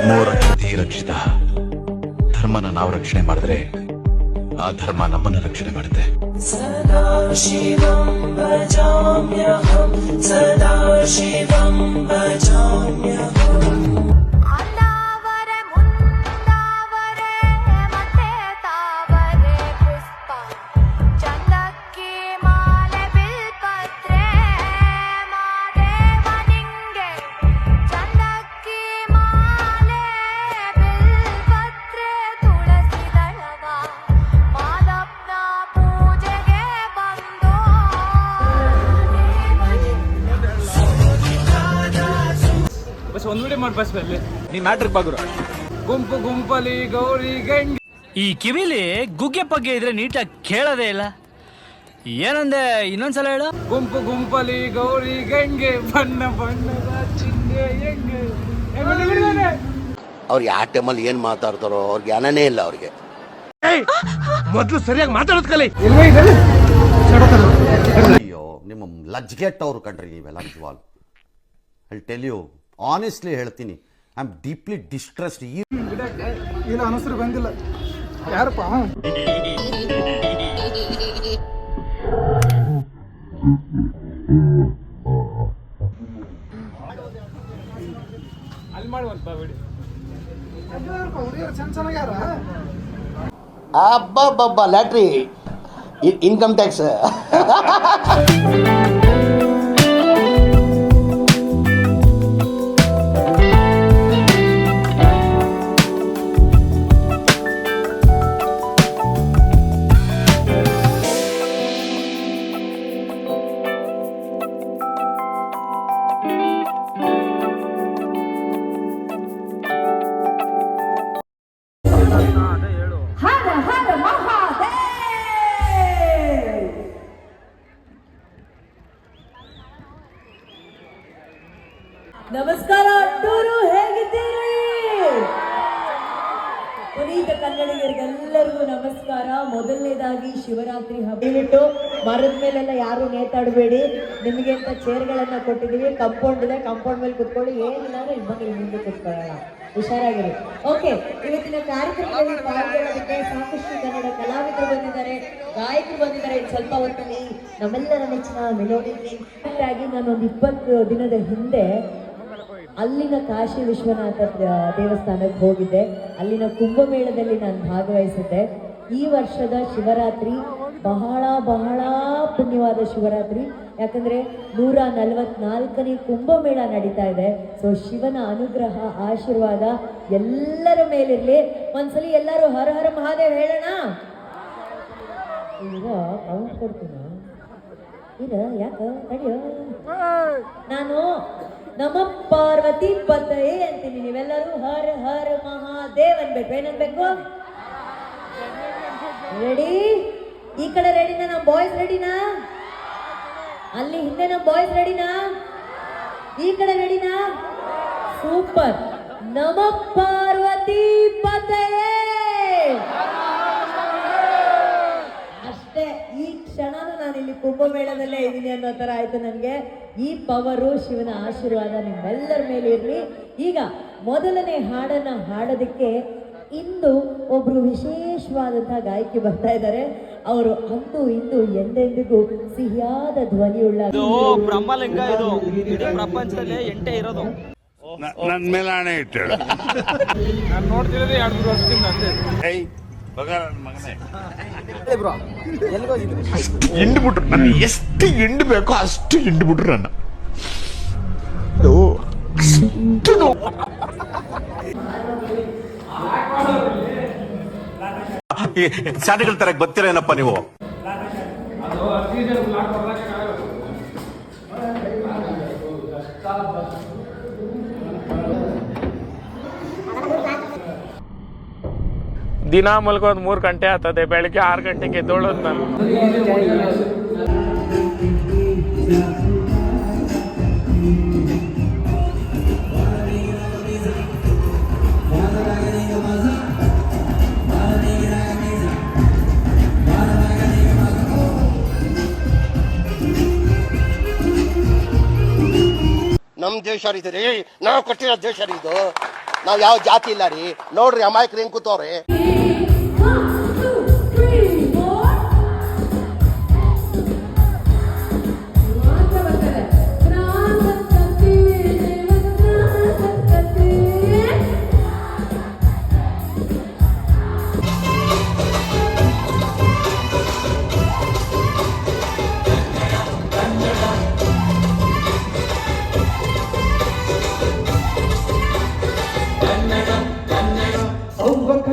ಧರ್ಮೋ ರಕ್ಷತಿ ರಕ್ಷಿತ. ಧರ್ಮನ ನಾವು ರಕ್ಷಣೆ ಮಾಡಿದ್ರೆ ಆ ಧರ್ಮ ನಮ್ಮನ್ನ ರಕ್ಷಣೆ ಮಾಡುತ್ತೆ. ಸದಾ ಶಿವಂ ಬಸ್ ಒಂದ್ ವಿಡಿಯೋ ಮಾಡಿ ಬಸ್ ಅಲ್ಲಿ ನೀ ಮ್ಯಾಟ್ರಿಕ್ ಬಾಗುರು. ಗುಂಪು ಗುಂಪಲಿ ಗೌರಿ ಗಂಗೆ. ಈ ಕಿವಿಲಿ ಗುಗ್ಗೆ ಪಗ್ಗೆ ಇದ್ರೆ ನೀಟಾಗಿ ಕೇಳೋದೇ ಇಲ್ಲ. ಏನಂದೆ ಇನ್ನೊಂದ್ಸಲ ಹೇಳು. ಗುಂಪು ಗುಂಪಲಿ ಗೌರಿ ಗಂಗೆ ಬಣ್ಣ ಬಣ್ಣದ ಚಿಂಗೆ ಹೆಂಗೆ. ಅವ್ರು ಯಾವ ಟೈಮಲ್ಲಿ ಏನು ಮಾತಾಡ್ತಾರೋ ಅವ್ರಿಗೆ ಜ್ಞಾನನೇ ಇಲ್ಲ ಅವ್ರಿಗೆ. ಅಯ್ಯೋ ನಿಮ್ಮ ಲಜ್ಗೆಟ್ಟವ್ರು ಕಂಡ್ರಿ ನೀವೆಲ್ಲ ನಿಜವಾಗ್ಲು. ಅಲ್ಲಿ ಟೆಲ್ ಯು ಆನೆಸ್ಟ್ಲಿ ಹೇಳ್ತೀನಿ ಐ ಆಮ್ ಡೀಪ್ಲಿ ಡಿಸ್ಟ್ರೆಸ್ಡ್ ಈ ಇಲ್ಲ ಅನಸರು ಬಂದಿಲ್ಲ. ಯಾರಪ್ಪ? ಅಬ್ಬಬ್ಬಬ್ಬ ಲ್ಯಾಟ್ರಿ ಇನ್ಕಮ್ ಟ್ಯಾಕ್ಸ್ ನಮಸ್ಕಾರ, ಅಟ್ಟೂರು, ಹೇಗಿದ್ದೀರಿ? ಪುನೀತ ಕನ್ನಡಿಗರಿಗೆಲ್ಲರಿಗೂ ನಮಸ್ಕಾರ. ಮೊದಲನೇದಾಗಿ ಶಿವರಾತ್ರಿ ಹಬ್ಬ ಮರದ ಮೇಲೆಲ್ಲ ಯಾರು ನೇತಾಡಬೇಡಿ. ನಿಮಗೆ ಅಂತ ಚೇರ್ಗಳನ್ನ ಕೊಟ್ಟಿದ್ದೀವಿ. ಕಂಪೌಂಡ್ ಇದೆ. ಕಂಪೌಂಡ್ ಮೇಲೆ ಕುತ್ಕೊಳ್ಳಿ. ಏನಿಲ್ಲ ಅಂದ್ರೆ ಇಲ್ಲಿ ಮುಂದೆ ಕುತ್ಕೊಳ್ಳೋಣ. ಹುಷಾರಾಗಿರಿ. ಓಕೆ ಇವತ್ತಿನ ಕಾರ್ಯಕ್ರಮದಲ್ಲಿ ಪಾಲ್ಗೊಳ್ಳೋದಕ್ಕೆ ಸಾಕಷ್ಟು ಕನ್ನಡ ಕಲಾವಿದರು ಬಂದಿದ್ದಾರೆ, ಗಾಯಕರು ಬಂದಿದ್ದಾರೆ. ಸ್ವಲ್ಪ ಹೊತ್ತಲ್ಲಿ ನಮ್ಮೆಲ್ಲರ ನೆಚ್ಚಿನ ಮೆಲೋಡಿ ನಾನು ಒಂದು ಇಪ್ಪತ್ತು ದಿನದ ಹಿಂದೆ ಅಲ್ಲಿನ ಕಾಶಿ ವಿಶ್ವನಾಥ ದೇವಸ್ಥಾನಕ್ಕೆ ಹೋಗಿದ್ದೆ. ಅಲ್ಲಿನ ಕುಂಭಮೇಳದಲ್ಲಿ ನಾನು ಭಾಗವಹಿಸಿದ್ದೆ. ಈ ವರ್ಷದ ಶಿವರಾತ್ರಿ ಬಹಳ ಬಹಳ ಪುಣ್ಯವಾದ ಶಿವರಾತ್ರಿ. ಯಾಕಂದ್ರೆ ನೂರ ನಲವತ್ನಾಲ್ಕನೇ ಕುಂಭಮೇಳ ನಡೀತಾ ಇದೆ. ಸೊ ಶಿವನ ಅನುಗ್ರಹ, ಆಶೀರ್ವಾದ ಎಲ್ಲರ ಮೇಲಿರ್ಲಿ. ಒಂದ್ಸಲಿ ಎಲ್ಲರೂ ಹರ ಹರ ಮಹಾದೇವ್ ಹೇಳೋಣ. ಈಗ ಕೌಂಟ್ ಕೊಡ್ತೀನಿ? ಇದ ಯಾಕೆ? ತಡಿಯೋ. ನಾನು ನಮ್ಮ ಪಾರ್ವತಿ ಪತಯೇ ಅಂತೀನಿ. ನೀವೆಲ್ಲರೂ ಹರ ಹರ ಮಹಾದೇವ್ ಅನ್ಬೇಕು. ಏನನ್ಬೇಕು? ರೆಡಿ ಈ ಕಡೆ ರೆಡಿನಾ ನಮ್ಮ ಬಾಯ್ಸ್ ರೆಡಿನಾ ಅಲ್ಲಿ ಹಿಂದೆ ನಮ್ಮ ಬಾಯ್ಸ್ ರೆಡಿನಾ ಈ ಕಡೆ ರೆಡಿನಾ ಸೂಪರ್ ನಮ ಪಾರ್ವತಿ ಪತೇ! ಅಷ್ಟೇ, ಈ ಕ್ಷಣನೂ ನಾನು ಇಲ್ಲಿ ಕುಂಭಮೇಳದಲ್ಲೇ ಇದ್ದೀನಿ ಅನ್ನೋ ಥರ ಆಯ್ತು ನನಗೆ. ಈ ಪವರು, ಶಿವನ ಆಶೀರ್ವಾದ ನಿಮ್ಮೆಲ್ಲರ ಮೇಲೆ ಇರಲಿ. ಈಗ ಮೊದಲನೇ ಹಾಡನ್ನ ಹಾಡೋದಕ್ಕೆ ಇಂದು ಒಬ್ರು ವಿಶೇಷವಾದಂತಹ ಗಾಯಕಿ ಬರ್ತಾ ಇದ್ದಾರೆ. ಅವರು ಅಂದು ಇಂದು ಎಂದೆಂದಿಗೂ ಸಿಹಿಯಾದ ಧ್ವನಿಯುಳ್ಳ ಬ್ರಹ್ಮಲಿಂಗ ಇದು ಇಡೀ ಪ್ರಪಂಚದಲ್ಲಿ ಎಂಟೇ ಇರೋದು. ನನ್ನ ಮೇಲೆ ಹಣೆ ಇಟ್ಟು ನಾನು ನೋಡ್ತಿರೋದು ಎರಡು ಮೂರು ವರ್ಷದಿಂದ ಅಂತೆ ಏಯ್ ಮಗ ನನ್ನ ಎಷ್ಟು ಹಿಂಡ್ ಬೇಕೋ ಅಷ್ಟು ಹಿಂಡ್ಬಿಟ್ರು ನನ್ನ. ಅಷ್ಟು ನೋವು. ಈ ಶಾಲೆಗಳ ತರ ಬರ್ತೀರೇನಪ್ಪ ನೀವು? ದಿನ ಮಲ್ಕೋದ್ ಮೂರ್ ಗಂಟೆ ಆಗ್ತದೆ ಬೆಳಿಗ್ಗೆ ಆರು ಗಂಟೆಗೆ ಎದ್ದೋಳೋದು ನಾನು. ನಮ್ಮ ದೇಶ ರೀ ನಾವು ಕಟ್ಟಿರೋ ದೇಶ ರೀ ಇದು ನಾವು ಯಾವ ಜಾತಿ ಇಲ್ಲ ರೀ. ನೋಡ್ರಿ ಅಮಾಯಕ್ರಿ ಹೆಂಗ್ ಕೂತವ್ರೆ.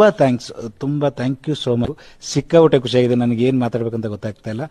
ತುಂಬಾ ಥ್ಯಾಂಕ್ಸ್ ತುಂಬಾ ಥ್ಯಾಂಕ್ ಯು ಸೋ ಮಚ್ ಸಿಕ್ಕಾಪಟ್ಟೆ ಖುಷಿಯಾಗಿದೆ. ನನಗೆ ಏನು ಮಾತಾಡ್ಬೇಕಂತ ಗೊತ್ತಾಗ್ತಾ ಇಲ್ಲ.